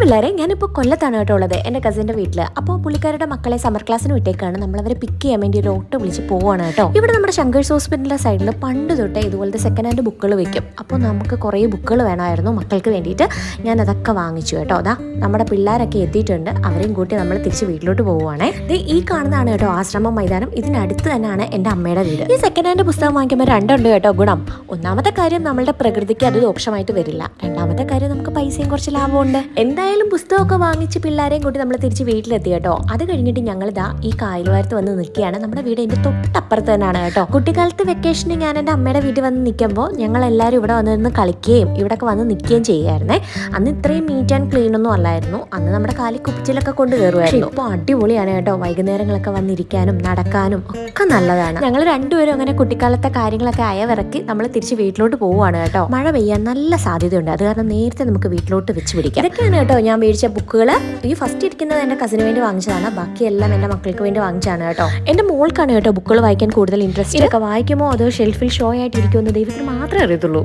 പിള്ളേരെ ഞാനിപ്പോൾ കൊല്ലത്താണ് കേട്ടോ ഉള്ളത് എന്റെ കസിന്റെ വീട്ടിൽ അപ്പോൾ പുള്ളിക്കാരുടെ മക്കളെ സമ്മർ ക്ലാസ്സിന് വിട്ടേക്കാണ്. നമ്മളവരെ പിക്ക് ചെയ്യാൻ വേണ്ടി ഒരു ഓട്ടോ വിളിച്ച് പോവാണ് കേട്ടോ. ഇവിടെ നമ്മുടെ ശങ്കേഴ്സ് ഹോസ്പിറ്റലിന്റെ സൈഡിൽ പണ്ട് തൊട്ടേ ഇതുപോലത്തെ സെക്കൻഡ് ഹാൻഡ് ബുക്കുകൾ വെക്കും. അപ്പോൾ നമുക്ക് കുറേ ബുക്കുകൾ വേണമായിരുന്നു മക്കൾക്ക് വേണ്ടിയിട്ട്. ഞാൻ അതൊക്കെ വാങ്ങിച്ചു കേട്ടോ. അതാ നമ്മുടെ പിള്ളേരൊക്കെ എത്തിയിട്ടുണ്ട്. അവരെയും കൂട്ടി നമ്മൾ തിരിച്ച് വീട്ടിലോട്ട് പോവുകയാണേ ഈ കാണുന്നതാണ് കേട്ടോ ആശ്രമം മൈതാനം. ഇതിനടുത്ത് തന്നെയാണ് എന്റെ അമ്മയുടെ വീട്. ഈ സെക്കൻഡ് ഹാൻഡ് പുസ്തകം വാങ്ങിക്കുമ്പോൾ രണ്ടുണ്ട് കേട്ടോ ഗുണം. ഒന്നാമത്തെ കാര്യം നമ്മളുടെ പ്രകൃതിക്ക് അത് ദോഷമായിട്ട് വരില്ല. രണ്ടാമത്തെ കാര്യം നമുക്ക് പൈസയും കുറച്ച് ലാഭമുണ്ട് എന്തായാലും പുസ്തകമൊക്കെ വാങ്ങിച്ച് പിള്ളേരെയും കൂട്ടി നമ്മൾ തിരിച്ച് വീട്ടിലെത്തി കേട്ടോ. അത് കഴിഞ്ഞിട്ട് ഞങ്ങൾ ഇതാ ഈ കായലുവാരത്ത് വന്ന് നിൽക്കുകയാണ്. നമ്മുടെ വീട് എന്റെ തൊട്ടപ്പുറത്ത് തന്നെയാണ് കേട്ടോ. കുട്ടിക്കാലത്ത് വെക്കേഷന് ഞാൻ എന്റെ അമ്മയുടെ വീട്ടിൽ വന്ന് നിൽക്കുമ്പോൾ ഞങ്ങൾ എല്ലാവരും ഇവിടെ വന്ന് നിന്ന് കളിക്കുകയും ഇവിടെയൊക്കെ വന്ന് നിൽക്കുകയും ചെയ്യുമായിരുന്നേ അന്ന് ഇത്രയും നീറ്റ് ആൻഡ് ക്ലീൻ ഒന്നും അല്ലായിരുന്നു. അന്ന് നമ്മുടെ കാലിൽ കുപ്പിച്ചിലൊക്കെ കൊണ്ട് കയറുമായിരുന്നു. ഇപ്പോൾ അടിപൊളിയാണ് കേട്ടോ. വൈകുന്നേരങ്ങളൊക്കെ വന്നിരിക്കാനും നടക്കാനും ഒക്കെ നല്ലതാണ്. ഞങ്ങൾ രണ്ടുപേരും അങ്ങനെ കുട്ടിക്കാലത്തെ കാര്യങ്ങളൊക്കെ അയവിറക്കി നമ്മൾ തിരിച്ച് വീട്ടിലോട്ട് പോവുകയാണ് കേട്ടോ. മഴ പെയ്യാൻ നല്ല സാധ്യതയുണ്ട്. അത് കാരണം നേരത്തെ നമുക്ക് വീട്ടിലോട്ട് വെച്ച് പിടിക്കാം. ഇതൊക്കെയാണ് കേട്ടോ ഞാൻ മേടിച്ച ബുക്കുകൾ ഈ ഫസ്റ്റ് ഇരിക്കുന്നത് എന്റെ കസിന് വേണ്ടി വാങ്ങിച്ചതാണ്. ബാക്കിയെല്ലാം എന്റെ മക്കൾക്ക് വേണ്ടി വാങ്ങിച്ചാണ് കേട്ടോ. എന്റെ മോൾക്കാണ് കേട്ടോ ബുക്കുകൾ വായിക്കാൻ കൂടുതൽ ഇൻട്രസ്റ്റ് ഇതൊക്കെ വായിക്കുമോ അതോ ഷെൽഫിൽ ഷോ ആയിട്ട് ഇരിക്കുമെന്ന് ദൈവത്തിന് മാത്രമേ അറിയത്തുള്ളൂ.